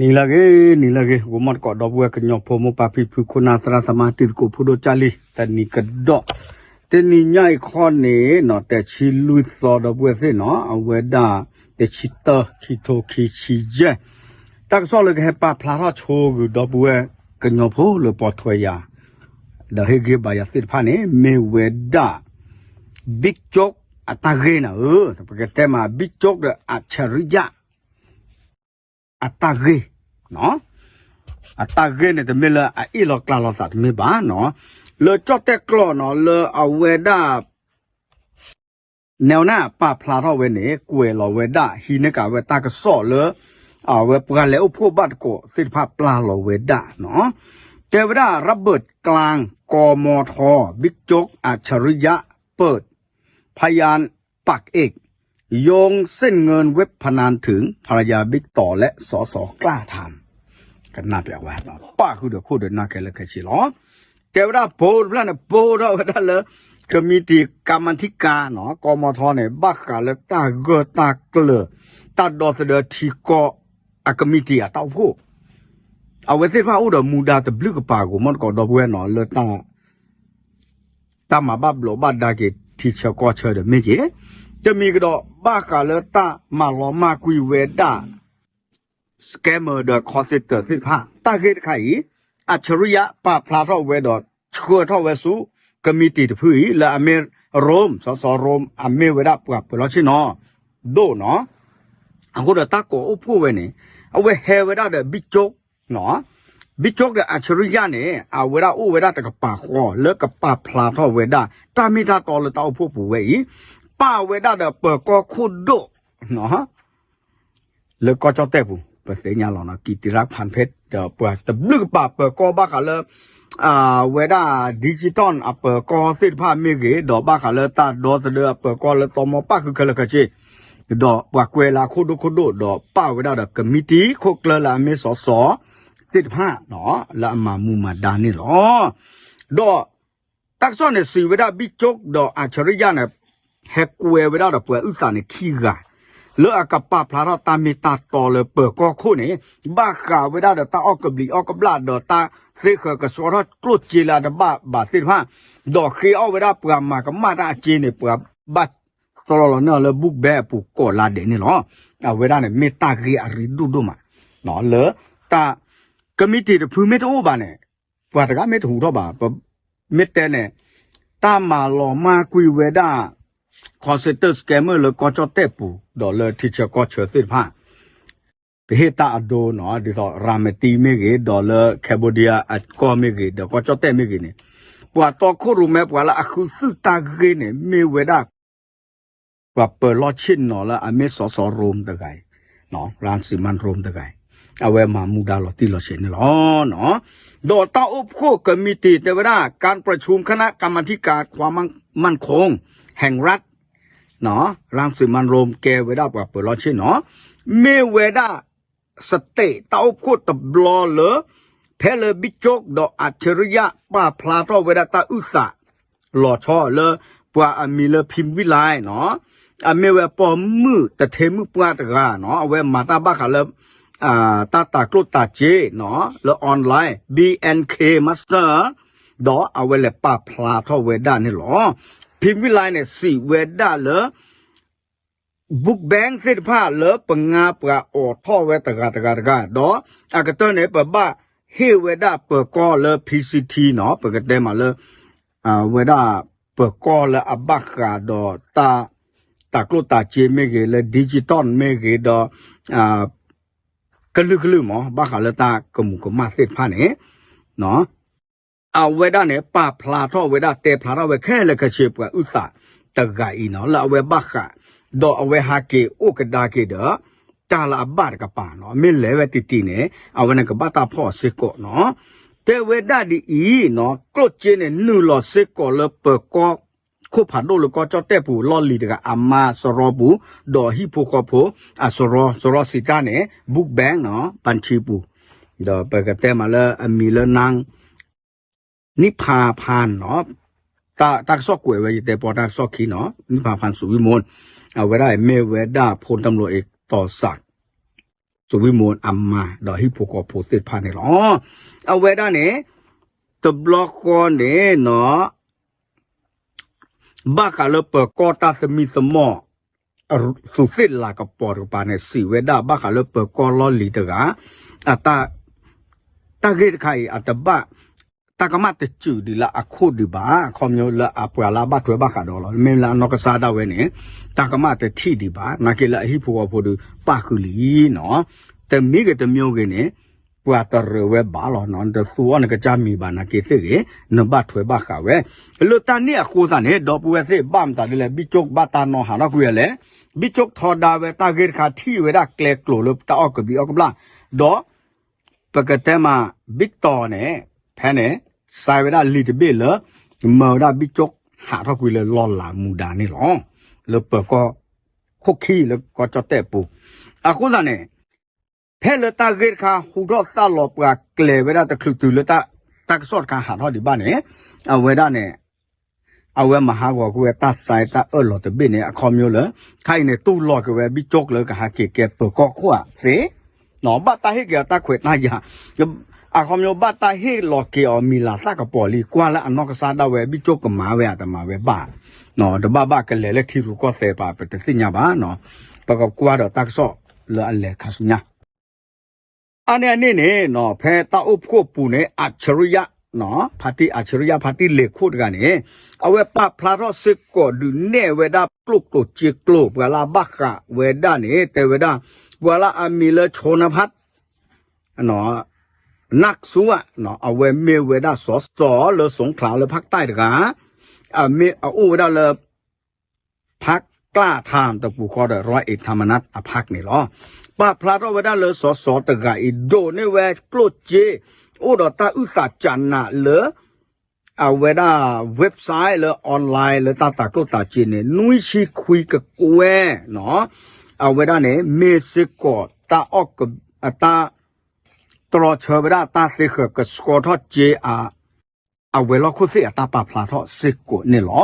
နီလာကေနီလာကေဂိုမတ်ကောတော့ဘွဲကညောဖိုမပါပိဖုခုနာစရာသမာတိကိုဖုဒိုချလီတနီကတော့တနီညိုင်ခေါနေနော်တချီလူသောတော့ဘွဲစေနော်အဝဲဒါတချီတခီတိုခီချီဂျဲတက်ဆောလကဟပါဖလာရချိုဂတော့ဘွဲကညောဖိုလပေါ်ထွေယာဒါဟေဂေဘာယာစစ်ဖာနေမေဝဲဒါ big joke atagena ơ porque tema big joke de acharya atage no atage ne de mela a ilo kla lo sa me ba no le chote klo no le aweda neona pa phla ro we ne kwe lo we da hi ne ka we ta ka so le a we pra le upho bat ko sit pha pla lo we da no เจวดาระเบิดกลางกมทบิ๊กโจ๊กอัจฉริยะเปิด พยานปักเอก โยงเส้นเงินเว็บพนันถึงภรรยาบิ๊กต่อและสสกล้าทำกันน่าแปลกว่าป้าคือเดี๋ยวคู่เดินหน้าแกเลยแค่ชีล้อแกว่าได้โบดแล้วเนี่ยโบดแล้วได้เลยก็มีตีกรรมธิการเนาะกมทเนี่ยบักกาเลยตาเกอตาเกลือตาดอเสดทีกออะกมิตีอะเต้าผู้เอาไว้เส้นผ้าอุดมูดาตะบลึกปากูมันก็ดอกเวนเนาะเลยตาตามาบับโลบัดดาเกทีเชก็เชอเดไม่เจ တမီကတော့ဘာကလတာမလောမကွေဝဲတာစကမ်မာဒခေါ်စစ်တစစ်ဟာတာဂက်ခိုင်အချရိယပဖလာတော့ဝဲတော့ခွတော့ဝဲစုကမတီတဖူလာအမေရောမ်ဆောဆောရောမ်အမေဝဲတာပကပလောချီနော်ဒိုနော်အခုတော့တာကိုအဖို့ဝဲနေအဝဲဟဲဝဲတာတဲ့ဘစ်ချော့နော်ဘစ်ချော့တဲ့အချရိယနဲ့အဝဲတာအိုဝဲတာတကပါခေါ်လကပါဖလာတော့ဝဲတာတာမီတာတော်လတောက်ဖို့ပူဝဲဤ ပါဝဲဒတဲ့ပကောခုဒိုနော်လက်ကောချတဲ့ဘူးပစေညာလောနာကီတီရက်ဖန်ဖက်တဲ့ပွားတဘလကပါပကောဘခါလအာဝဲဒဒီဂျစ်တန်အပကောစစ်ဖာမေကေဒေါ်ဘခါလတာဒေါ်စတဲ့အပကောလတော်မပကကလကချေ ดอกว่าเวลาโคดโคดดอกป้าเวลาดอกกมิตีโคกลลาเมสอสอสิบห้าเนาะละมามูมาดานี่หรอดอกตักซ้อนเนี่ยสีเวลาบิจกดอกอัจฉริยะเนี่ย ဟက်ကွယ်ဝရတော့ပွဲဥစားနေခီကလောအကပပလာတာမီတာတော်လေပကောခုနေဘာခါဝရတော့တာအော့ကဘလီအော့ကဘလာတော့တာစေခကစောရတ်ကလုတ်ချီလာတဘဘာစစ်ဟာဒေါ်ခီအော့ဝရပရမကမတာချီနေပဘတ်တော်လောနော်လေဘုဘဲပူကောလာတယ်နေလောအဝရနဲ့မေတာကြီးအရီဒုဒုမနော်လေတာကမတီတဖူမေတော့ပါနဲ့ဘာတကမေတူတော့ပါမေတဲနဲ့တာမာလောမာကွေဝေဒ คอนเซนเตอร์สแกมเมอร์เลยก็จะเตปูดอเลยที่จะก็เชื่อสิพ่าเหตุตาโดเนาะดิสอรามตีไม่กีดอลเลอร์แคบเดียอัดก็เมกีเดี๋ยวก็จะเตะเมกีเนี่ยว่าตัวคู่รู้ไหมว่าละคือสุดตาเกเนี่ยไม่เวดาว่าเปิดล็อชินเนอะละอเมสอสอรวมตะไกเนอะรานสิมันรวมตะไกเอาไว้มามูดาลอตีลอเชนี่าะเนอะดอต้าอุปโคกมีติดเตวดาการประชุมคณะกรรมธิการความมั่นคง แห่งรัฐ နော်รังสิมันโรมแกเวดาปะเปิดร้อนชื่อเนาะเมเวดาสเตตาโคตบลอเลเพลบิจกดอกอัจฉริยะป้าพลาตเวดาตาอุสะหล่อช่อเลปวาอมีเลพิมพ์วิไลเนาะอเมเวปอมมือแต่เทมือปวาตกาเนาะเวมาตาบ้าขาเลอ่าตาตากรุตาเจเนาะเลออนไลน์ BNK Master ดอเอาเวลป้าพลาทเวดานี่หรอ พิมพ์วิไลเนี่ยสี่เวด้าเลยบุกแบงเสร็จผ้าเลยปงาปะออท่อเวตกาตกาตกาดออากาเตอร์เนี่ยปะบ้าเฮเวด้าเปก็เลย PCT เนาะปกติมาเลยอ่าเวด้าเปก็เลยอบักกาดอตา ตากลุตาเจเมเกเลดิจิตอลเมเกดออ่ากะลึกลึหมอบาคาลตากะมุกมาเสร็จพาเนี่ยเนาะ အဝဲဒနဲ့ပဖလာတော့ဝဲဒတေဖလာတော့ဝဲခဲလကချေပွားဥစာတဂိုင်နော်လာဝဲဘခဒေါ်အဝဲဟာကေဥကဒါကေဒတာလာဘာကပါနော်မင်းလဲဝဲတီတီနဲ့အဝဲနဲ့ကပတာဖော့စစ်ကောနော်တေဝဲဒဒီဤနော်ကလုတ်ချင်းနဲ့နူလော်စစ်ကောလပကောခုဖာဒိုလကကြောတဲ့ပူလော်လီတကအမစရောပူဒေါ်ဟီဖိုကဖိုအစရောစရောစီတာနဲ့ဘုတ်ဘန်နော်ပန်ချီပူဒေါ်ပကတဲ့မလာအမီလနန်း นิพาพานเนาะตาตาซอกกวยไว้แต่ปอตาซอกขีเนาะนิพาพานสุวิมลเอาไว้ได้เมเวดาพลตำรวจเอกต่อศักดิ์สุวิมลอัมมาดอฮิโปกอโพเตพานเนี่ยอ๋อเอาไว้ได้เนี่ยตบล็อกก่อนเนี่ยเนาะบ้ากาเลเปกอตาสมีสมอสุสิลากปอรปาเนี่ยสีเวดาบ้ากาเลเปกอลอลีตกาอัตตาตาเกตไข่อัตบะ ตากะมะตะจูดีละอะโคดีบาคอมโยละอะปวาลาบะถวยบะคาดอลเมลานอกซาดาเวเนี่ยตากะมะตะทิดีบานาเกละฮิโพวโพดูปาคุลีเนาะแต่มีกะตะมโยเกเนี่ยပွာတရဝဲဘာလောနန်တဆူအနကကြမီဘာနာကေစေကေနဘတ်ထွေဘခါဝဲလူတန်နီအခုစနေဒေါ်ပဝဲစေဘမ်တာလေဘီချုတ်ဘတာနောဟာနာကွေလေဘီချုတ်ထော်ဒါဝဲတာဂေခါထီဝဲဒါကလေကလိုလတာအောက်ကဘီအောက်ကဘလာဒေါ်ပကတဲမှာဘစ်တော်နဲ့ဖဲနဲ့ ဆိုင်ဝဲဒါလီတဘီလမော်ဒါဘီချုတ်ဟာထောက်ကွေလေလော်လာမူဒါနေလောလပကောခုတ်ခီလကောချတဲ့ပူအခုစနေဖဲလတာဂေခါဟူတော့တလောပကကလေဝရတခလူတူလတာတက်ဆော့ခါဟာတော့ဒီပါနေအဝဲဒနဲ့အဝဲမဟာကောကွယ်တဆိုင်တအလောတပိနေအခေါ်မျိုးလခိုင်နေတူလောကဝဲဘီ ચોક လကဟာကေကေပကောခွာစေနော်ဘတ်တာဟေကတာခွေတာယာ အခေါ်မျိုးဘတ်တာဟေလောကေအမီလာစကပေါ်လီကွာလာအနောက်ကစားတော့ဝဲဘီ ચો ကမာဝဲအတမဝဲပါနော်တဘဘကလေလက်ထီရူကောဆေပါပတစညာပါနော်ပကောကွာတော့တက်ဆော့လောအလေခါဆုညာ ane ne ne no phe ta up ko pu ne achariya no phati achariya phati le khot ga ne awe pa phla ro sik ko du ne we da kluk to chi นักสู้อะเนาะเอาเวเมเวด้าสอสอเลยสงขลาเลยภาคใต้ดกะอ่าเมเอาอู้ได้เลยพักกล้าทามตะปูคอเดร้อยเอกธรรมนัฐอภักนี่หรอป้าพระร้อาไว้ได้เลยสอสอตะกะอีโดนี่เวกลุจีอู้ดอตาอุตสาจันนะเลยเอาเวด้าเว็บไซต์เลยออนไลน์เลยตาตากลุตาจีเนี่ยนุ้ยชีคุยกับกูแวเนาะเอาเวด้าเนี่ยเมสิกอตาออกกับตา ตลอดเชอบราตาสิเขกสกอทอเจอาเอาเวลาคุเสียตาปาพลาทอสิกุนี่หรอ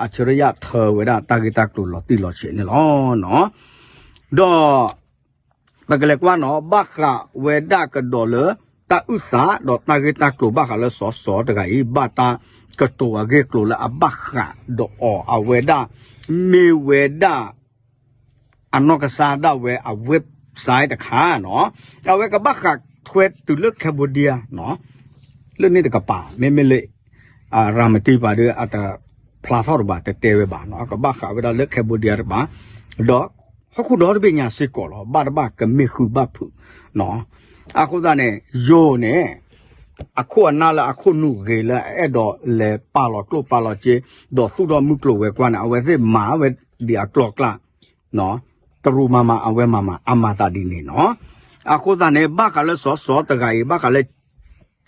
อัจฉริยะเธอเวลาตากิตากลุหลอตีหลอเชนี่หรอเนาะดอบักเล็กว่าเนาะบักะเวดากระดอเลยตาอุสาดอตากิตากลุบักะเลยสอสอตะไกบาตากระตัวเกกลุละอบักะดออเอาเวดาเมเวดาอันนอกซาดาเวอเว็บไซต์ตะคาเนาะเอาเวกบักะ ထွဲတူလကမ္ဘောဒီးယားနော်လွတ်နေတဲ့ကပါမဲမဲလေအာရာမတိပါတဲ့အတဖလာဖောက်ဘာတဲတဲဝဲပါနော်ကဘာခါဝဲဒါလကမ္ဘောဒီးယားဘာတော့ဟုတ်ခုတော့ပညာစစ်ကောလောဘာဘာကမေခုဘဖူနော်အခုသားနဲ့ယိုနဲ့အခုအနာလာအခုနုဂေလာအဲ့တော့လေပါလောကလပါလောကျေတော့သူတော့မှုကလဝဲကွာနာအဝဲစစ်မာဝဲဒီအကလောကလာနော်တရူမမအဝဲမမအမတာဒီနေနော် အခုသားနဲ့ဘာကလည်းစောစောတကကြီးဘာကလည်း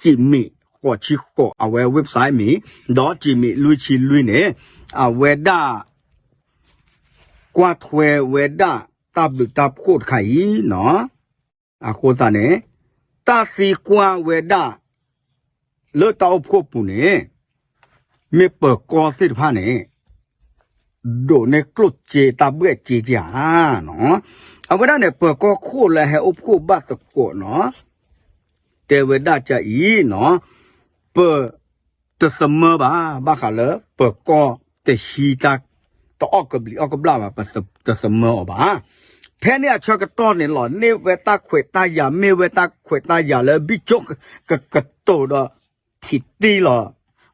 ကြည့်မိခေါ်ချီခေါ်အဝဲ website မီတော့ကြည့်မိလူချီလူနေအဝဲဒါกว่าถวยเวดาตับตับโคตรไข่เนาะอะโคตาเนี่ยตาสีกว่าเวดาเลตาอบโคปูเนี่ยมีเปิดกอสิพาเนี่ยโดในกลุดเจตาเบื่อเจจาเนาะเอาเวดาเนี่ยเปิดกอโคแล้วให้อบโคบัตตะโกเนาะแต่เวดาจะอีเนาะ အဝဒနဲ့ပကောခိုလဟဲဥပခုဘတ်တကောနော်တေဝဒချာဤနော်ပတသမဘာဘာခလပကောတဟီတာတောကဘလီအကဘလာပါတသမဘာဖဲနေအချွက်ကတော်နေလောနေဝတာခွေတာယာမေဝတာခွေတာယာလေဘိချက်ကကတောတော့ထီတီလော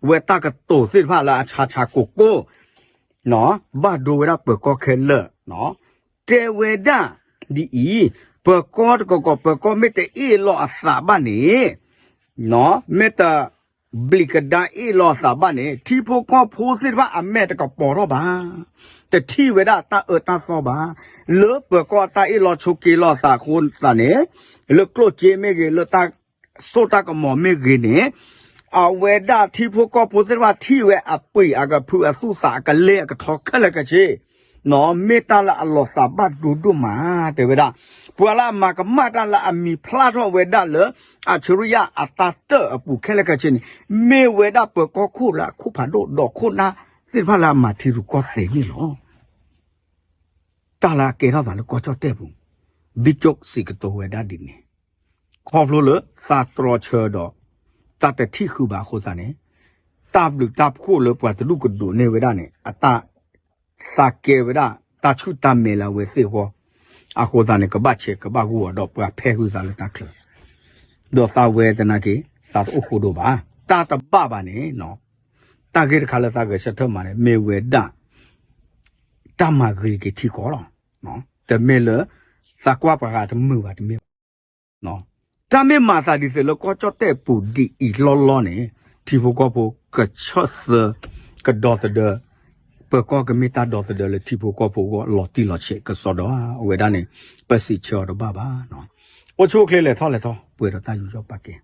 ဝတာကတောစစ်ဖလာအချာချာကိုကိုနော်ဘာဒိုဝရပကောခဲလနော်တေဝဒ ดอทิตีลอเวตากะโตสิพาละชาชาโกโก้เนาะบาดูเวลาเปิดก็เคเลเนาะเจเวดาดีอีเปิดก็ก็ก็เปิดก็ไม่แต่อีลออาสาบ้านนี่เนาะไม่แต่ บลิกดาอีลอสาบานี่ที่พวกก็พูดสิว่าอเมตก็ปอรบาแต่ที่เวดาตาเออตาซอบาเลอเปก็ตาอีลอชุกีลอสาคุณตาเนี่ยเลโกรเจเมเกเลตาโซตากมอเมเกเนี่ยအဝေဒที่พวกก็พูดว่าที่เวอปุยอากะพูอสุสาก နော်မေတ္တာလာအလောစာပတ်ဒူဒူမာတေဝဒပူလာမကမတာလာအမီဖလာတော့ဝေဒလအချရိယအတတအပူခဲလကချင်းမေဝေဒပကောခုလာခုဖာဒိုဒခုနာတိဖလာမထီရူကောစေနီလောတာလာကေရပါလကောချတဲ့ဘူးဘိကျုတ်စီကတော်ဝေဒဒီနေခေါဖလိုလသာတရချေဒတတတိခုပါခိုးစနဲ့တပ်လူတပ်ခိုးလပွတ်လူကဒိုနေဝေဒနဲ့အတ စာကေဝဒတချုတမေလာဝေစီဟောအခုစားနေကပတ်ချေကပတ်ကူတော့ပဖဲခုစားလေတခလတော့သာဝေဒနာကေသာတအခုတော့ပါတာတပပါနေနော်တာကေခါလာတာကေချက်ထမနေမေဝေဒတမဂရီကေတီကောလောနော်တမေလစကွာပါကတမှုပါတမေနော်တမေမာသာဒီစလကောချတ်တဲ့ပူဒီအီလောလောနေတီဖိုကောဖိုကချတ်စကဒေါ်တဲ့ ပကောကမီတာဒေါ်တဲ့လေတီဖိုကောဖိုကိုလော်တီလော်ချေကစောတော့ဝေဒနေပစီချောတော့ဘာဘာနော်အချိုးကလေးလေထောက်လေထောက်ပွေတော့တာယူရောပတ်ကဲ